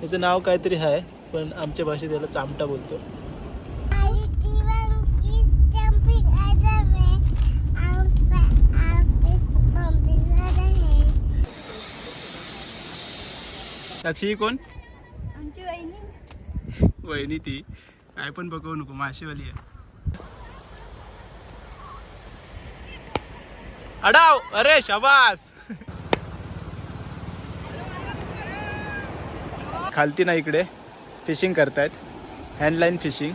त्याचं नाव काहीतरी आहे पण आमच्या भाषेत याला चामटा बोलतो. साक्षी कोण? आमची वहिनी. वहिनी ती. काय पण बघू नको माशीवाली आहे. अडाव! अरे शबास! खालती ना इकडे. फिशिंग करतायत. हँडलाईन फिशिंग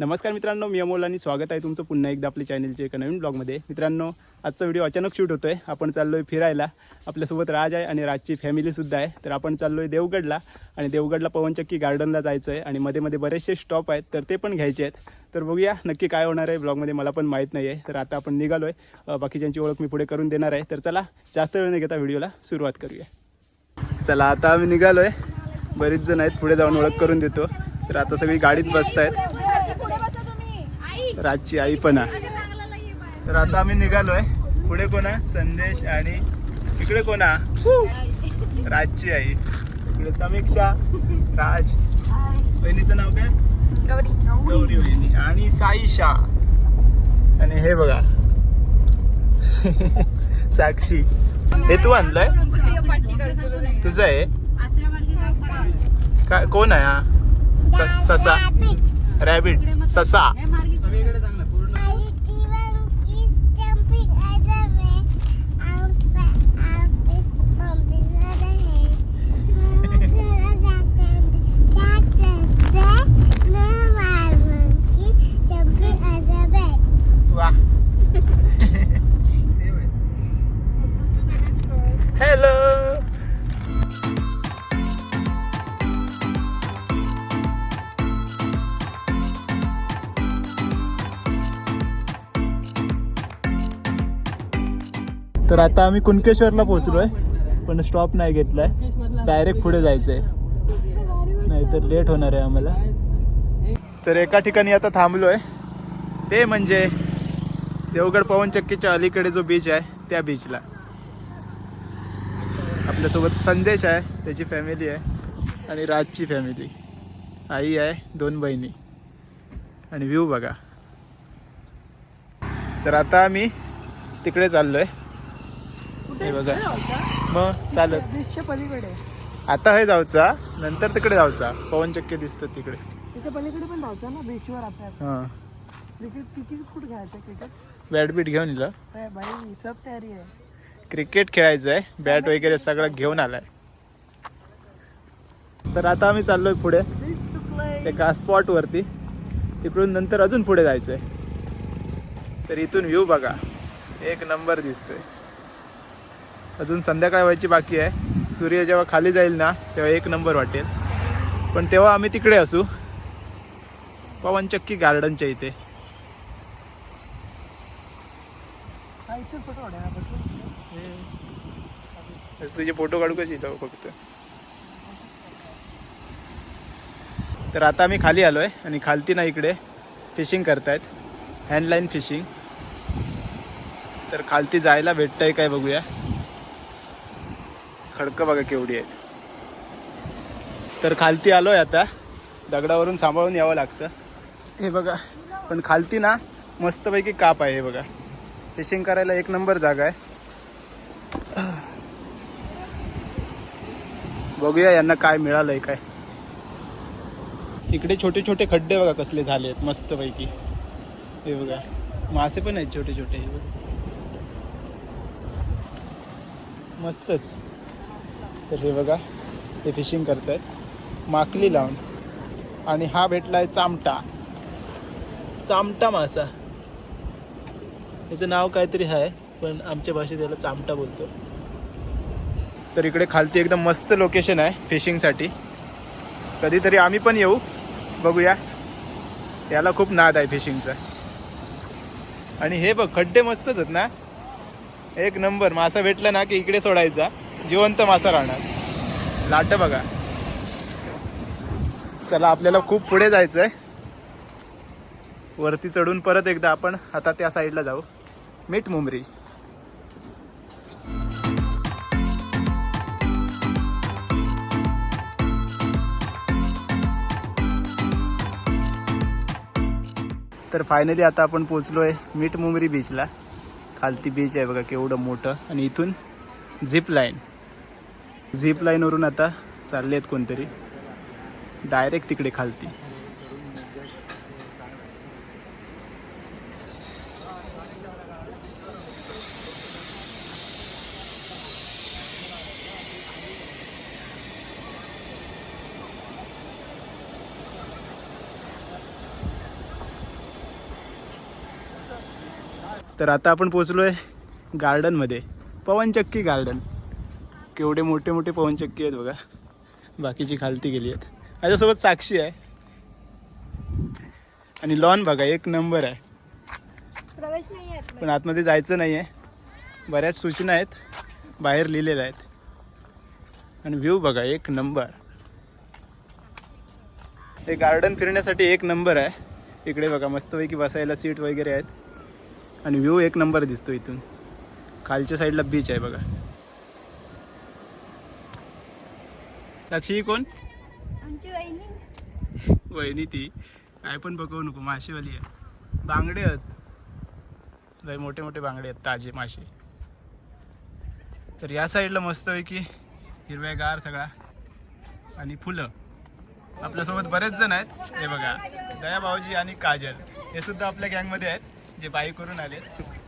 नमस्कार मित्रांनो मी अमोल आणि स्वागत आहे तुमचं पुन्हा एकदा आपल्या चॅनलच्या एका नवीन ब्लॉगमध्ये. मित्रांनो आजचा व्हिडिओ अचानक शूट होतोय. आपण चाललोय फिरायला. आपल्यासोबत राज आहे आणि राजची फॅमिलीसुद्धा आहे. तर आपण चाललोय देवगडला आणि देवगडला पवनचक्की गार्डनला जायचं आहे आणि मध्ये मध्ये बरेचसे स्टॉप आहेत तर ते पण घ्यायचे आहेत. तर बघूया नक्की काय होणार आहे ब्लॉगमध्ये. मला पण माहीत नाही आहे तर आता आपण निघालोय. आहे बाकीच्यांची ओळख मी पुढे करून देणार आहे. तर चला जास्त वेळ न घेता व्हिडिओला सुरुवात करूया. चला आता आम्ही निघालोय. बरीच जण आहेत. पुढे जाऊन ओळख करून देतो. तर आता सगळी गाडीत बसत आहेत राजची आई पण आहे. तर आता आम्ही निघालोय. पुढे कोण आहे? संदेश आणि इकडे कोण आहे? राजची आई. इकडे समीक्षा राज. बहिणीचं नाव काय? गौरी. बहिणी आणि साईशा आणि हे बघा. साक्षी. हे तू आणलंय? तुझं आहे? काय कोण आहे हा? स- ससा. रॅबिट ससा. तर आता आम्ही कुणकेश्वरला पोहोचलो आहे पण स्टॉप नाही घेतलाय. डायरेक्ट पुढे जायचंय. नाहीतर लेट होणार आहे आम्हाला. तर एका ठिकाणी आता थांबलोय. ते म्हणजे देवगड पवनचक्कीच्या अलीकडे जो बीच आहे त्या बीचला आपल्यासोबत संदेश आहे त्याची फॅमिली आहे आणि राजची फॅमिली आई आहे दोन बहिणी. आणि व्ह्यू बघा. तर आता आम्ही तिकडे चाललो आहे हे बघा. मग चालत. बीचच्या पलीकडे. आता हे जाऊचा. नंतर तिकडे जाऊचा. पवनचक्की दिसतं तिकडे. तिथे पलीकडे पण जायचं ना बीचवर आपल्याला हां. क्रिकेट तिकीट कुठे घ्यायचं क्रिकेट बॅटबीट घेऊन येलं अरे भाई सब तयारी आहे. क्रिकेट खेळायचं आहे बॅट वगैरे सगळं घेऊन आलाय. तर आता आम्ही चाललोय पुढे. एका स्पॉट वरती. तिकडून नंतर अजून पुढे जायचंय. तर इथून व्ह्यू बघा. एक नंबर दिसतोय. अजून संध्याकाळ व्हायची बाकी आहे. सूर्य जेव्हा खाली जाईल ना तेव्हा एक नंबर वाटेल. पण तेव्हा आम्ही तिकडे असू. पवनचक्की गार्डनच्या इथे. तुझे फोटो काढू कशी फक्त? तर आता आम्ही खाली आलोय आणि खालती ना इकडे फिशिंग करतायत. हँडलाईन फिशिंग तर खालती जायला भेटतंय काय बघूया. खडकं बघा केवढी आहेत. तर खालती आलोय आता. दगडावरून सांभाळून यावं लागतं. हे बघा पण खालती ना मस्तपैकी काप आहे हे बघा. फिशिंग करायला एक नंबर जागा आहे. बघूया यांना काय मिळालंय काय. इकडे छोटे छोटे खड्डे बघा कसले झाले आहेत मस्तपैकी. हे बघा मासे पण आहेत छोटे छोटे. हे बघा मस्तच. तर हे बघा हे फिशिंग करत आहेत माकली लावून. आणि हा भेटला आहे चामटा. चामटा मासा. याचं नाव काहीतरी आहे पण आमच्या भाषेत याला चामटा बोलतो. तर इकडे खालती एकदम मस्त लोकेशन आहे फिशिंगसाठी कधीतरी आम्ही पण येऊ. बघूया. याला खूप नाद आहे फिशिंगचा आणि हे बघ खड्डे मस्तच आहेत ना. एक नंबर मासा भेटला ना की इकडे सोडायचा. जिवंत मासा राहणार. लाट बघा. चला आपल्याला खूप पुढे जायचं आहे वरती चढून परत एकदा आपण आता त्या साईडला जाऊ. मीठ मुंबरी. तर फायनली आता आपण पोचलो आहे मीठ मुंबरी बीचला खालती बीच आहे बघा केवढं मोठं. आणि इथून झिप लाईन. झिप लाईनवरून आता चालले आहेत कोणतरी. डायरेक्ट तिकडे खालती. तर आता आपण पोचलो आहे गार्डनमध्ये. पवनचक्की गार्डन केवढे मोठे मोठे पवनचक्की आहेत बघा. बाकीची खालती गेली आहेत. माझ्यासोबत साक्षी आहे. आणि लॉन बघा एक नंबर आहे. प्रवेश नाही पण आतमध्ये जायचं नाही आहे बऱ्याच सूचना आहेत. बाहेर लिहिलेल्या आहेत. आणि व्ह्यू बघा एक नंबर हे गार्डन फिरण्यासाठी एक नंबर आहे. इकडे बघा मस्तपैकी बसायला सीट वगैरे आहेत. आणि व्ह्यू एक नंबर दिसतो इथून. खालच्या साईडला बीच आहे बघा. साक्षी कोण? आमची वहिनी. वहिनी ती. काय पण बघू नको माशीवाली आहे. बांगडे आहेत. लय मोठे मोठे बांगडे आहेत ताजे मासे. तर या साईडला मस्तपैकी हिरव्यागार सगळा. आणि फुलं. आपल्यासोबत बरेच जण आहेत. हे बघा दया भाऊजी आणि काजल. हे सुद्धा आपल्या गँगमध्ये आहेत जे बाईक करून आले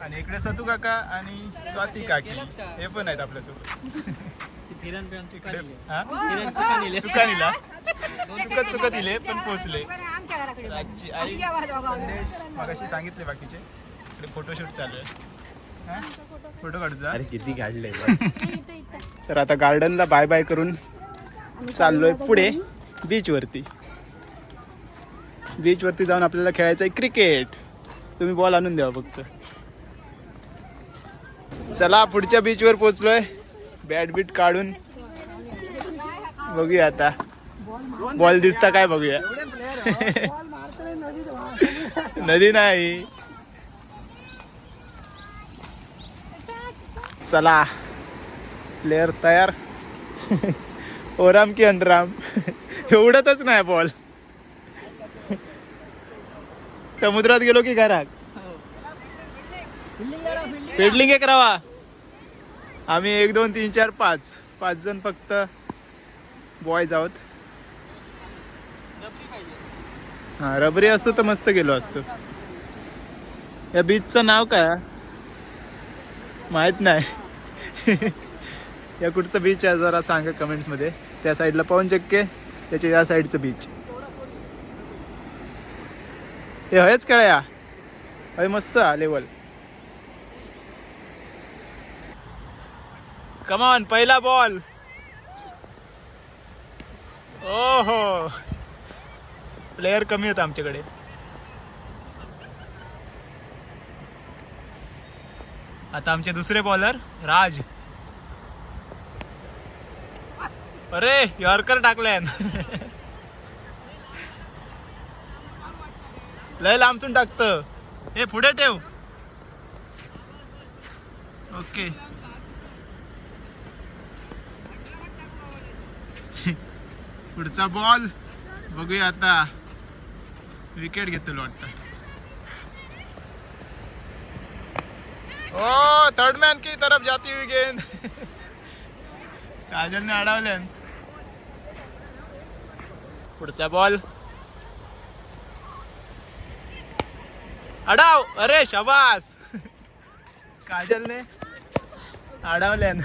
आणि इकडे सतू काका आणि स्वाती काकी. हे पण आहेत आपल्यासोबत. इकडे हा? चुकानीला चुकत चुकत दिले पण पोचले. आजची आई संदेश मगाशी सांगितले बाकीचे. इकडे फोटोशूट चालू आहे. हा? फोटो काढचा अरे किती काढले. तर आता गार्डनला बाय बाय करून चाललोय पुढे. बीचवरती. बीचवरती जाऊन आपल्याला खेळायचं आहे क्रिकेट. तुम्ही बॉल आणून द्यावा फक्त. चला पुढच्या बीचवर पोचलोय बॅट बीट काढून बघूया आता. बॉल दिसता काय बघूया. नदी नाही. चला. प्लेयर तयार. ओराम की अंडराम. एवढतच नाही बॉल समुद्रात गेलो की घरात? फिल्डिंग एक रावा आम्ही एक दोन तीन चार पाच. पाच जण फक्त बॉयज आहोत. हा रबरी असतो तर मस्त गेलो असतो. या बीचचं नाव काय? माहीत नाही. या कुठचं बीच आहे जरा सांगा कमेंट्समध्ये त्या साईडला पाहून चक्के त्याच्या या साईडचं बीच हे हयच कळया. हय मस्त लेवल कमान पहिला बॉल ओ हो प्लेयर कमी होता आमच्याकडे. आता आमचे दुसरे बॉलर राज. अरे यॉर्कर टाकलाय लय लांबचून टाकत. हे पुढे ठेव. ओके. पुढचा बॉल. बघूया आता. विकेट घेतो वाटतं ओ थर्ड मैन की तरफ जाती हुई गेंद. काजल ने अडवले पुढचा बॉल अडाव! अरे शबास! काजलने ने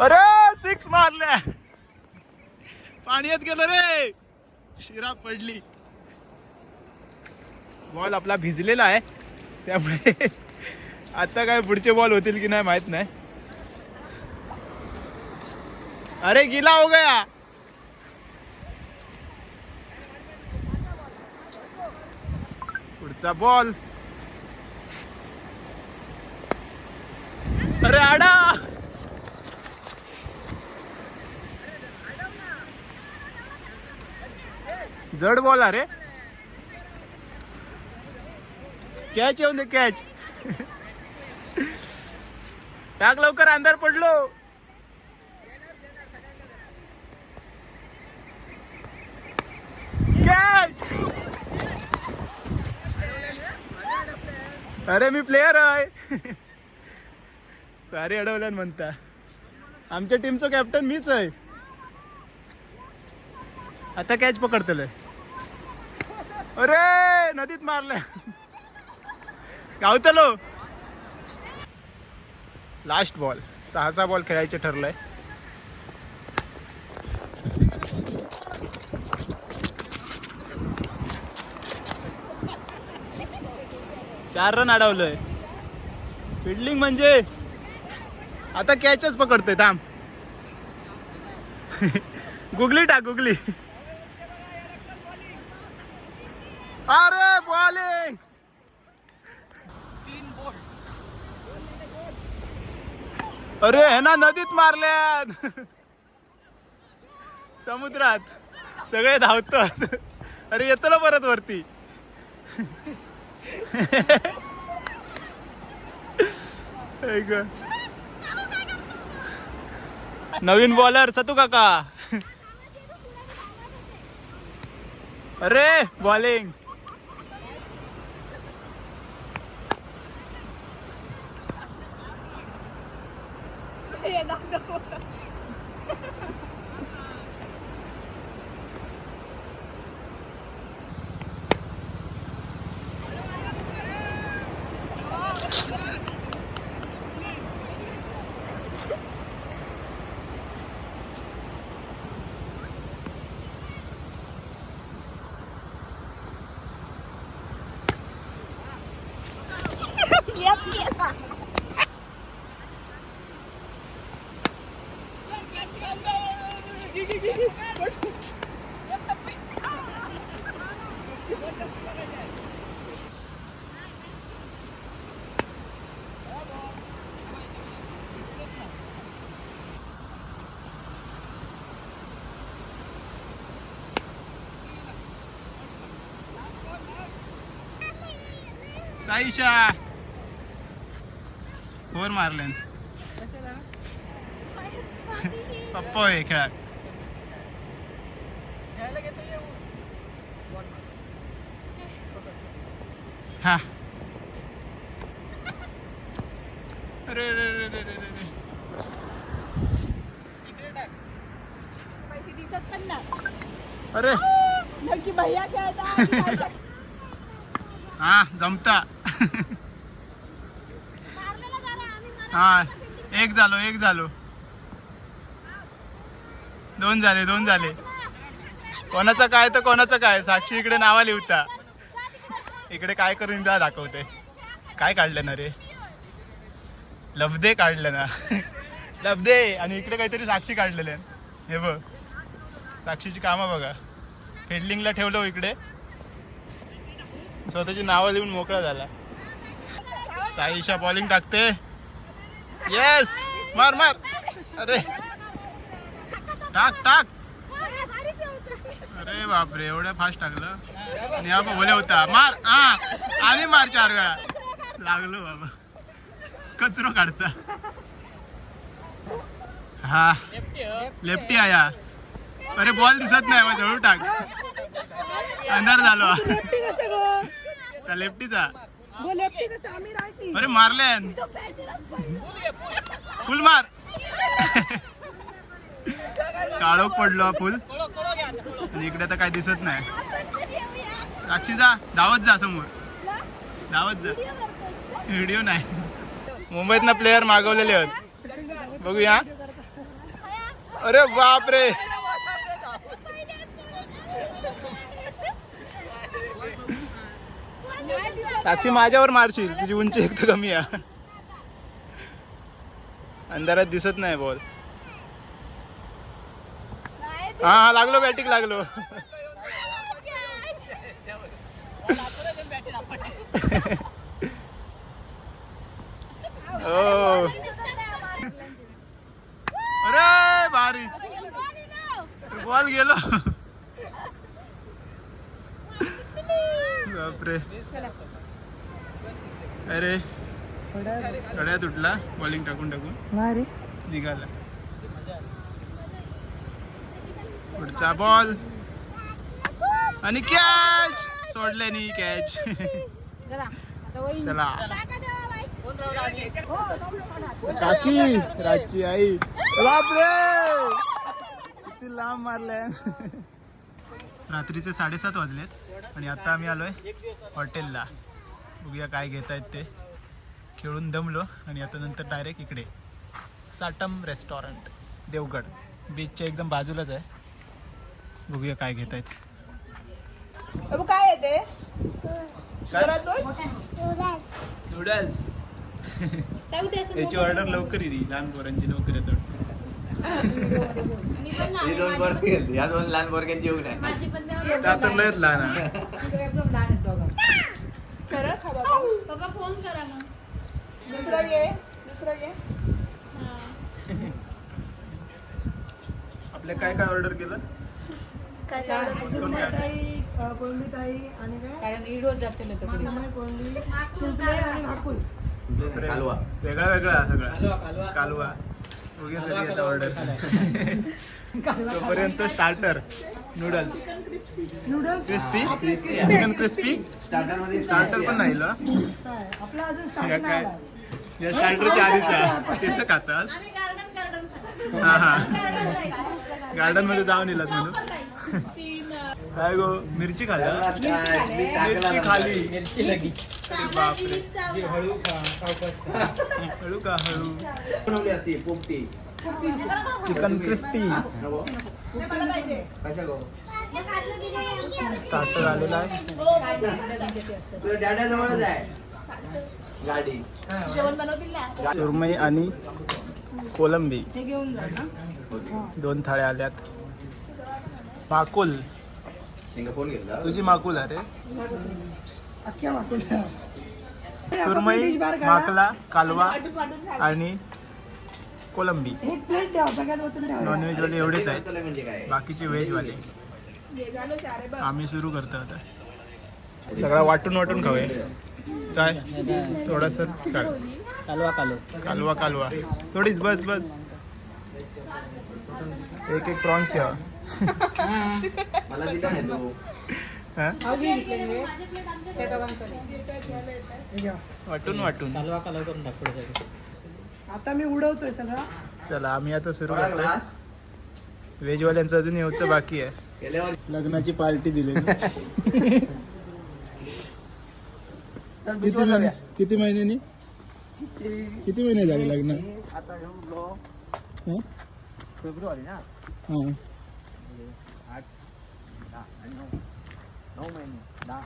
अरे सिक्स मारल्या. पाण्यात गेलो रे. शिरा पडली. बॉल आपला भिजलेला आहे. त्यामुळे आता काय पुढचे बॉल होतील की नाही माहीत नाही. अरे गिला हो गया. पुढचा बॉल अरे आडा. जड बॉल अरे कॅच येऊन दे कॅच टाक लवकर अंधार पडलो. अरे मी प्लेयर आहे. अरे अडवल्यान म्हणता. आमच्या टीमचं कॅप्टन मीच आहे. आता कॅच पकडतल अरे नदीत मारल्या गावतलो. Last ball. सहा सहा बॉल खेळायचे ठरलंय. चार रन अडवलंय. फिल्डिंग म्हणजे? आता कॅचच पकडतोय थांब. गुगली टाक गुगली. अरे बॉलिंग अरे हे ना नदीत मारल्या समुद्रात. सगळे धावतात. अरे येतो ना परत वरती. नवीन बॉलर सतू काका. अरे bowling Ya, nanti dia. Saisha. Four मारले पप्पा होय खेळात हा. अरे अरे अरे अरे अरे अरे. अरे. नक्की भैया खेळता हा जमता. हा एक झालो एक झालो. दोन झाले दोन झाले. कोणाचं काय तर कोणाचं काय साक्षी इकडे नावा लिहता इकडे काय करून जा दाखवते. काय काढलं ना रे? लबदे काढलं ना. लबदे आणि इकडे काहीतरी साक्षी काढलेले हे बघ. साक्षीची कामं बघा. हेडलिंगला ठेवलं हो इकडे. स्वतःची नावं लिहून मोकळा झाला. साईशा बॉलिंग टाकते. येस मार मार. अरे. टाक टाक. अरे बापरे एवढ्या फास्ट टाकलं? आणि हा बोले होता मार हा आणि मार चार वेळा. लागलो बाबा. कचरो काढता. हा. लेफ्टी आया अरे बॉल दिसत नाही मग जवळ टाक. अंधार झालो. त्या लेफ्टीचा अरे मारले फुल मार. काळोख पडलो फुल. आणि इकडे तर काय दिसत नाही. साक्षी जा धावत जा समोर. धावत जा. व्हिडिओ नाही. मुंबईतनं प्लेयर मागवलेले आहेत. बघूया. अरे बाप रे साक्षी माझ्यावर मारशील. तुझी उंची एक तर कमी आहे. अंधारात दिसत नाही बॉल हा हा लागलो बॅटिंग लागलो. ओ अरे भारीच बॉल गेलो. बापरे. अरे. गड्या तुटला बॉलिंग टाकून टाकून. निघाला. पुढचा बॉल आणि कॅच सोडल्यानी कॅच चला काकी राजची आई. बापरे! किती लांब मारलाय. रात्रीचे साडेसात वाजलेत आणि आता आम्ही आलोय हॉटेलला. बघूया काय घेत आहेत ते. खेळून दमलो आणि आता नंतर डायरेक्ट इकडे. साटम रेस्टॉरंट देवगड. बीचच्या एकदम बाजूलाच आहे. बघूया काय घेत आहेत काय येते नूडल्स याची ऑर्डर. लवकर येईल लहान पोरांची लवकर हे लहान दोन या दोन लहान पोरग्यांची येऊन आहे माझी पण तेव्हा त्या तर लयच लहान आहे. सरळ खा बाबा. पप्पा फोन करा मग. दुसरं घे दुसरं घे. हा. आपल्या काय काय ऑर्डर केलं? आणि काय? कारण जाते तिकडे. शिंपले. आणि भाकूल. कालवा. वेगळा वेगळा सगळा. कालवा कधी येतं ऑर्डर तोपर्यंत starter noodles noodles crispy chicken crispy स्टार्टरमध्ये स्टार्टर पण नाही ना काय? आपला अजून काय. या स्टार्टरच्या आधीचा. त्याचं खातास आम्ही गार्डन. हा हा. गार्डनमध्ये जाऊन येलात म्हणून. काय गो मिरची खाल्ला? मिरची खाली बापरे. हळू का हळू. बनवली असती पोपटी चिकन क्रिस्पी नको ते मला पाहिजे कशा गो स्टार्टर आलेला आहे. गाडी जेवण बनवतील ना? सुरमई आणि कोलंबी. घेऊन जा ना. दोन थाळ्या आल्यात. माकुल. तुझी माकुल अरे सुरमई माकला कालवा आणि कोलंबी. नॉनव्हेज वाले एवढेच आहेत. म्हणजे बाकीचे व्हेज वाले. आम्ही सुरू करतो आता. सगळा वाटून वाटून खाऊया. काय? थोडासा. कालवा कालो कालवा कालवा. थोडीच बस बस. एक एक प्रॉन्स घ्या. वाटून वाटून. कालवा कालव करून आता मी उडवतोय सगळा. चला आम्ही आता सुरू लागला करतो व्हेजवाल्यांचं अजून यायचं बाकी आहे. लग्नाची पार्टी दिली किती महिने किती महिन्यांनी? किती महिने झाले लग्न? हं? फेब्रुवारी ना? हा. नऊ. महिने दहा.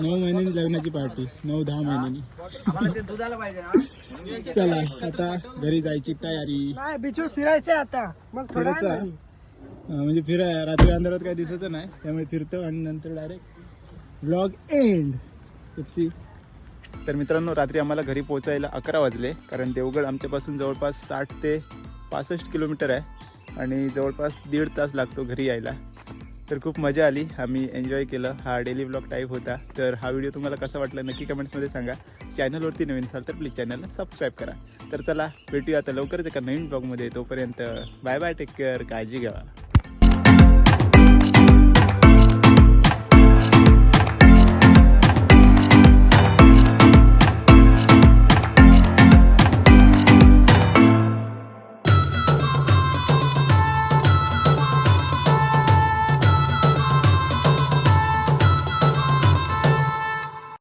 नऊ महिन्यांनी लग्नाची पार्टी. नऊ दहा महिन्यांनी. आम्हाला ते दुधाला पाहिजे ना? चला आता घरी जायची तयारी. नाही बीचवर फिरायचंय आता. मग थोडा फिरायचं? वेळ म्हणजे फिराय रात्री अंधारात काही दिसायचं नाही. त्यामुळे फिरतो आणि नंतर डायरेक्ट ब्लॉग एंड पेप्सी तर मित्रांनो रात्री आम्हाला घरी पोहोचायला अकरा वाजले कारण देवगड आमच्यापासून जवळपास साठ ते पासष्ट किलोमीटर आहे आणि जवळपास दीड तास लागतो घरी यायला. तर खूप मजा आली आम्ही एन्जॉय केलं. हा डेली ब्लॉग टाईप होता. तर हा व्हिडिओ तुम्हाला कसा वाटला नक्की कमेंट्समध्ये सांगा. चॅनलवरती नवीन असाल तर प्लीज चॅनलला सबस्क्राईब करा. तर चला भेटूया आता लवकरच एका नवीन ब्लॉगमध्ये तोपर्यंत बाय बाय टेक केअर काळजी घ्यावा